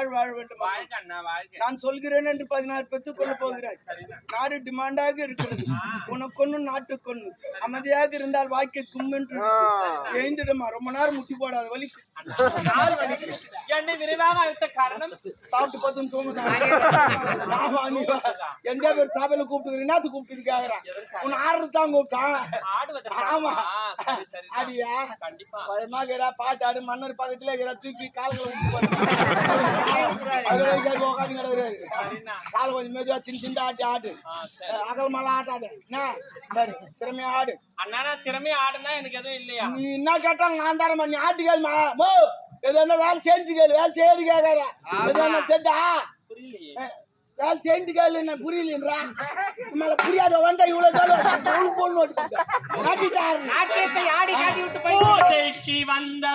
பெருவாழ் வாழ வேண்டும் நான் சொல்கிறேன் என்று பதினாறு பெற்றுக் கொள்ள போகிறாய். நாடு டிமாண்டாக இருக்கிறது. உனக்கொன்னு நாட்டுக்கொன்னு அமைதியாக இருந்தால் வாய்க்கு கும்மென்று எழுந்திடுமா? ரொம்ப நேரம் முட்டி போடாத வலிக்குது. என்னை விரைவாக அழுத்த காரணம்? சாப்பிட்டு பார்த்து தூங்குதான். எந்த பேர் சாப்பிட கூப்பிட்டு என்னத்து கூப்பிட்டு கேக்குறான் உன் ஆறு தான் கூப்பிட்டான். ஆமா. ஆ, சரி, சரி. அடியா. கண்டிப்பா. பயமா இருக்கிறா பார்த்து ஆடு மன்னர் பக்கத்துல இருக்கிற தூக்கி கால்களை கால் கொஞ்சம் மெதுவா சின்ன சின்ன ஆட்டி ஆட்டு ஆ, சரி. அகல் மேல ஆட்டாத என்ன சரி சிறமையா ஆடு அண்ணா திறமையா ஆடுனா எனக்கு எதுவும் இல்லையா நீ என்ன கேட்டாலும் நான் தரமா நீ ஆட்டு கேளுமா ஏதோ என்ன வேலை செஞ்சு கேளு வேலை செய்யறது கேட்காத. தெரிஞ்சா புரியலையே. வேலை செஞ்சு கேளு என்ன புரியலன்றா? மேல புரியாத வந்தா இவ்வளவு தூரம் பொண்ணு நாட்டிட்டாரு நாட்டியத்தை ஆடி காட்டி விட்டு போய் வந்த வந்த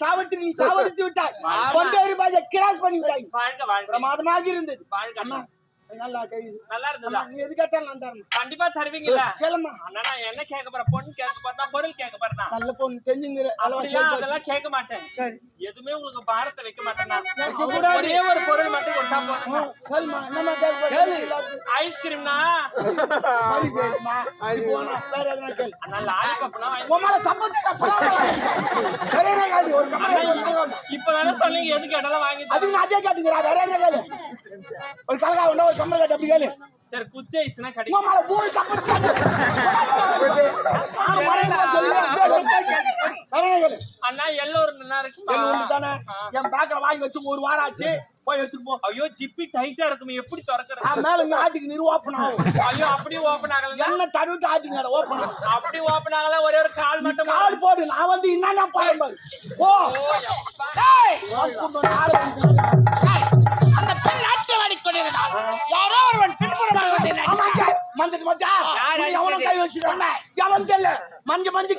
அந்த நீ சாவடித்து விட்டாய். கொண்டேரி பாஜ கிராஸ் பண்ணி விட்டாய். பிரமாதமாக இருந்தது. நல்லா நல்லா இருந்ததா? நீ எது கேட்டாலும் நான் தரணும் கண்டிப்பா தருவீங்கல்ல? கேளம்மா. அண்ணா என்ன கேட்க போறேன் பொண்ணு கேட்க போறேன் பொருள் கேட்க போறேன்? நல்ல பொண்ணு தெரிஞ்சுங்கிற அப்படிலாம். அதெல்லாம் கேட்க மாட்டேன். சரி. எதுவுமே உங்களுக்கு பாரத்தை வைக்க மாட்டேன்னா கூடாது. ஒரே ஒரு பொருள் மட்டும் கொடுத்தா போதும் கேட்க? ஐஸ்கிரீம்னா? வேற எதுனா கேளு. அண்ணா லாலிபப்னா? வேற என்ன? ஒரு கலகா. இப்பதானே சொன்னீங்க எதுக்கு இடம்லாம் வாங்கி. அதுக்கு நான் அதே கேட்டுக்கிறேன். வேற என்ன கேளு. ஒரு கலகா ஒரு கம்பளை கட்டு அப்படி கேளு. சரி குச்சி ஐஸ்னா கிடைக்கும். மேல மூணு சம்பந்தம் கேட்டு. அண்ணா எல்லோரும் நல்லா இருக்குமா? என் ஒண்ணு தானே என் பேக்கல வாங்கி வச்சு ஒரு வாரம் ஆச்சு. போய் எடுத்துட்டு போ. ஐயோ ஜிப்பி டைட்டா இருக்குமே. எப்படி திறக்கிறது? மேல இங்க ஆட்டுக்கு நீர் ஓப்பன் ஆகும். ஐயோ அப்படி ஓபன் ஆகல என்ன தடுவிட்டு ஆட்டுங்க ஓப்பன் ஆகும் அப்படி ஓபன் ஆகல ஒரே ஒரு கால் மட்டும்? கால் போடு. நான் வந்து என்னன்னா பாருங்க போ. ஏய், அந்த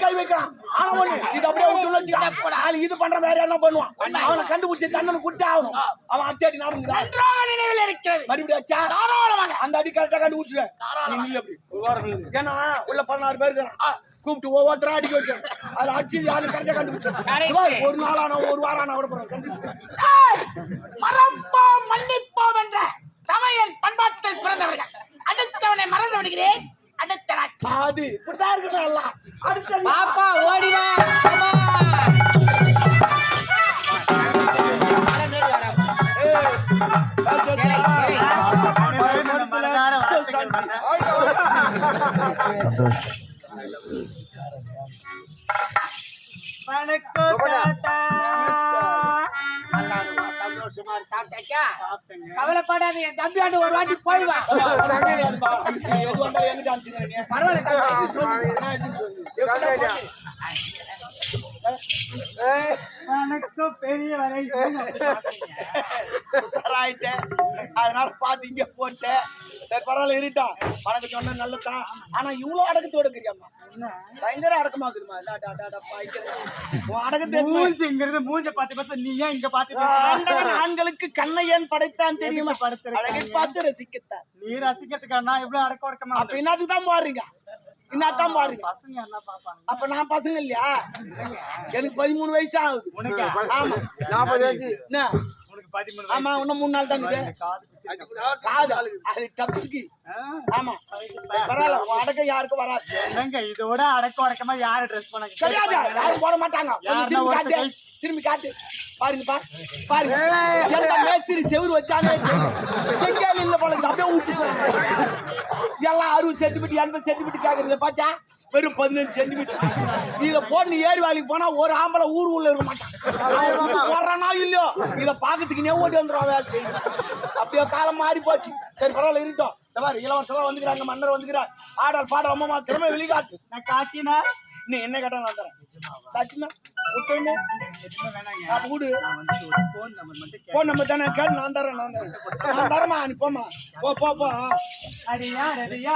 கை வைக்கிறான். ஆனா ஒண்ணு இது அப்படியே விட்டு வச்சுக்க இது பண்ற வேற என்ன பண்ணுவான். அவனை கண்டுபிடிச்சு தண்டனை கொடுத்தே ஆகணும். அவன் அச்சாடி நன்றாக நினைவில் இருக்கிறது. மறுபடியும் அச்சா தாராளமாக. அந்த அடி கரெக்டா நில்லு அப்படி. ஒரு வாரம் நில்லு. ஏன்னா உள்ள பதினாறு பேர் இருக்கிறான். கூப்பிட்டு ஒவ்வொருத்தரும் அடிக்க வச்சேன். அதுல அடிச்சு யாரும் கரெக்டா கண்டுபிடிச்சேன் ஒரு நாள் ஆனா ஒரு வாரம் ஆனா ஏய், மறப்போம் மன்னிப்போம் என்ற சமையல் பண்பாட்டில் பிறந்தவர்கள். அடுத்தவனை மறந்து விடுகிறேன். அடுத்த அது இப்படிதான் இருக்கணும் எல்லாம். அடுத்த நீ- பாப்பா ஓடிவா சந்தோஷமா சாப்பிட்டாச்சா கவலைப்படாத என் தம்பியாண்டு ஒரு வாட்டி போய் வா என்ன இது சொல்லு. உஷாராயிட்டேன். அதனால பார்த்து இங்க போட்டேன் சரி பரவாயில்ல இருட்டா. வணக்கம் சொன்ன நல்லதான் ஆனா இவ்வளவு அடக்கத்தோட இருக்கிறியாம்மா பயங்கர அடக்கமா இருக்குதுமா டா, டா, டா, டா, பாய்க்கிறேன். உன் அடக்கத்தை மூஞ்சிங்கிறது மூஞ்ச பார்த்து பார்த்து நீ ஏன் இங்க பார்த்து ஆண்களுக்கு கண்ணை ஏன் படைத்தான் தெரியுமா? படைச்சிருக்கான்? அழகை பார்த்து ரசிக்கத்தான். நீ ரசிக்கிறதுக்கா நான் எவ்வளவு அடக்க உடக்கமா அப்ப என்னத்துக்கு தான் பாடுறீங்க என்னத்தான் பாப்பாங்க அப்ப நான் பசங்க இல்லையா? எனக்கு பதிமூணு வயசு ஆகுது. உனக்கு ஆமா. நாற்பது அஞ்சு என்ன? ஆமா இன்னும் மூணு நாள் தான் காது அது டப்புக்கு ஆமா. பரவாயில்ல அடக்கம் யாருக்கும் வராது. என்னங்க இதோட அடக்க உடக்கமா யாரு ட்ரெஸ் பண்ண கிடையாது யாரும் போட மாட்டாங்க. திரும்பி காட்டு. ஒருத்தர் திரும்பி காட்டு. பாருங்க பா பாருங்க. மேஸ்திரி செவுரு வச்சாங்க. செங்கல் இல்ல போல. அப்படியே எல்லாம் அறுபது சென்டிமீட்டர் எண்பது சென்டிமீட்டர் கேக்குறீங்க பாத்தா வெறும் பதினஞ்சு சென்டிமீட்டர். இத போட்டு ஏரி வேலைக்கு போனா ஒரு ஆம்பளை ஊர் உள்ள இருக்க மாட்டான். வர்றனா இல்லையோ? இத பாக்கிறதுக்கு நெ ஓடி வந்துடும் அப்படியே காலம் மாறி போச்சு. சரி பரவாயில்ல இருக்கட்டும். மாதிரி இளவரசெல்லாம் வந்துக்கிறாங்க மன்னர் வந்துக்கிறார். ஆடல் பாடல் அம்மா திறமை வெளிக்காட்டு. நான் காட்டினா நீ என்ன கேட்டா நான் தரேன். விட்டுருங்க வேணாங்க அப்ப விடு நான் வந்து ஒரு போன் நம்பர் தானே? கேட்டு நான் தரேன் நான் தரேன். நான் தரமா நீ போமா போ போ போ. அடியா ரெடியா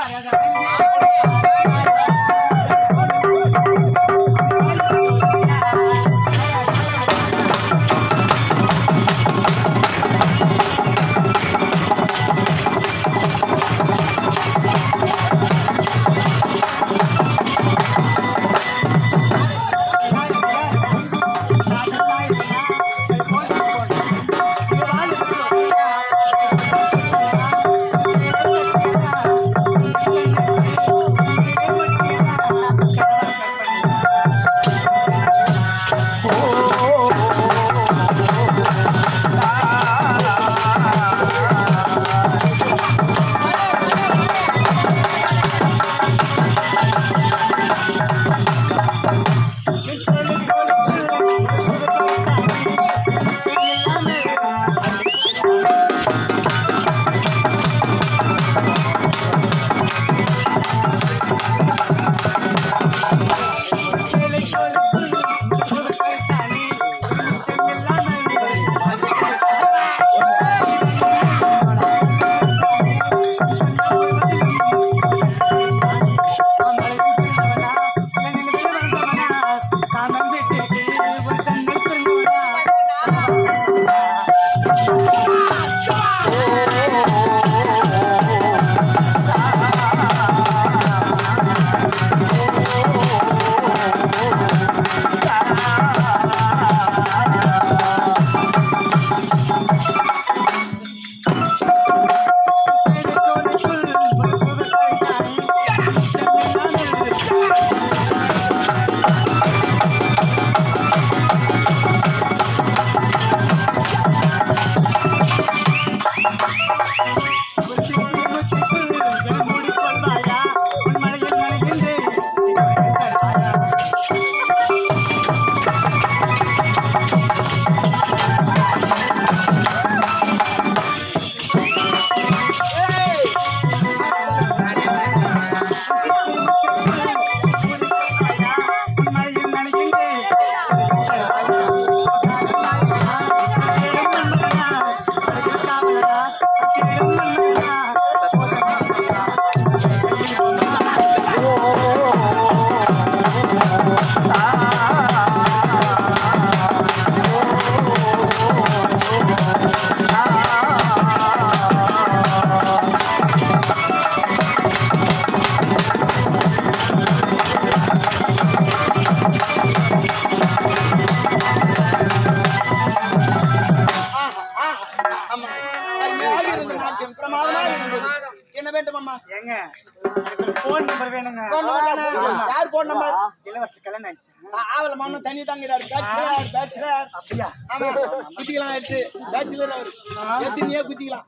யார் போன் நம்பர்? இலவச கல்யாணம் ஆயிடுச்சு ஆவல மண்ணு தண்ணி தாங்கிறாரு பேச்சுலர் பேச்சுலர். அப்படியா? ஆமா குத்திக்கலாம் எடுத்து பேச்சுலர் அவரு. எடுத்து நீயே குத்திக்கலாம்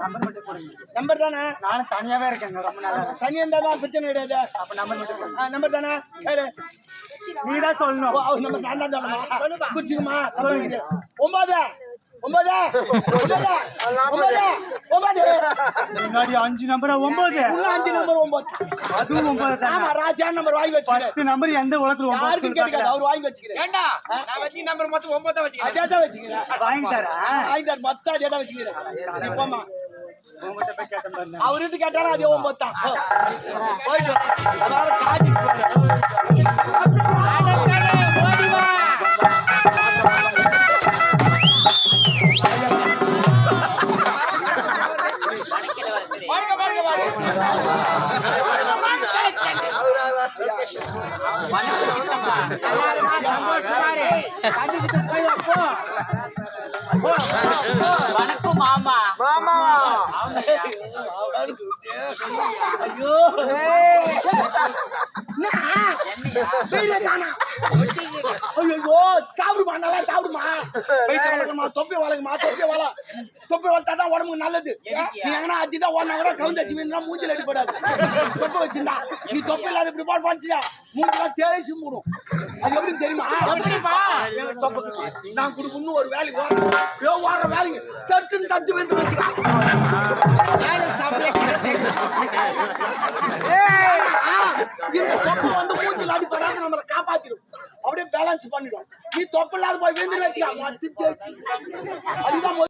நம்பர் மட்டும் நம்பர் தானே? நானும் தனியாவே இருக்கேங்க ரொம்ப தனி இருந்தா தான் பிரச்சனை கிடையாது. அப்ப நம்பர் மட்டும் நம்பர் தானே? சரி நீ தான் சொல்லணும் நம்பர் நான் தான் சொல்லணுமா. குச்சிக்குமா? சொல்லுங்க. ஒன்பது. ஒன்பது? ஒன்பது? முன்னாடி அஞ்சு நம்பரா ஒன்பது. அஞ்சு நம்பர் ஒன்பது. அதுவும் ஒன்பது தானே? ஆமா ராஜான் நம்பர் வாங்கி வச்சுக்கிறேன். பத்து நம்பர் எந்த உலகத்துல ஒன்பது கேட்காது அவர் வாங்கி வச்சுக்கிறேன் ஏண்டா? நான் வச்சு நம்பர் மொத்தம் ஒன்பதா வச்சுக்கிறேன். அதே தான் வச்சுக்கிறேன். வாங்கி தரேன். வாங்கிட்டார் மொத்தம் அதே தான் வச்சுக்கிறேன். பாருங்க. அவர்கிட்ட கேட்டாலும் அதே ஒன்பது தான். போயிட்டு. வணக்கம் மாமா. ஐயோ. வீடியோ காணா. ஐயோ சாப்பிடுமா நல்லா சாப்பிடுமா? வயிற்று வளர்க்குமா தொப்பை வளர்க்குமா தொப்பை வள தொப்பை வளர்த்தா தான் உடம்புக்கு நல்லது. நீ எங்கன்னா அடிச்சுட்டா ஓடனா கூட கவுந்து அடிச்சு வீந்தா மூஞ்சில அடிப்படாது தொப்பை வச்சிருந்தா. நீ தொப்பை இல்லாத இப்படி பாட்டு பாடிச்சியா மூஞ்சிலாம் தேய்ச்சி மூடும் அது எப்படின்னு தெரியுமா? எப்படிப்பா. நான் கொடுக்க இன்னும் ஒரு வேலைக்கு ஓடுறேன். ஓடுற வேலைக்கு. சட்டுன்னு தட்டு வந்து வச்சுக்கா இந்த தொப்பு வந்து மூஞ்சில அடிப்படாது நம்மளை காப்பாத்திடும் அப்படியே பேலன்ஸ் பண்ணிடும். நீ தொப்பு இல்லாத போய் விழுந்து வச்சுக்கா. அதுதான்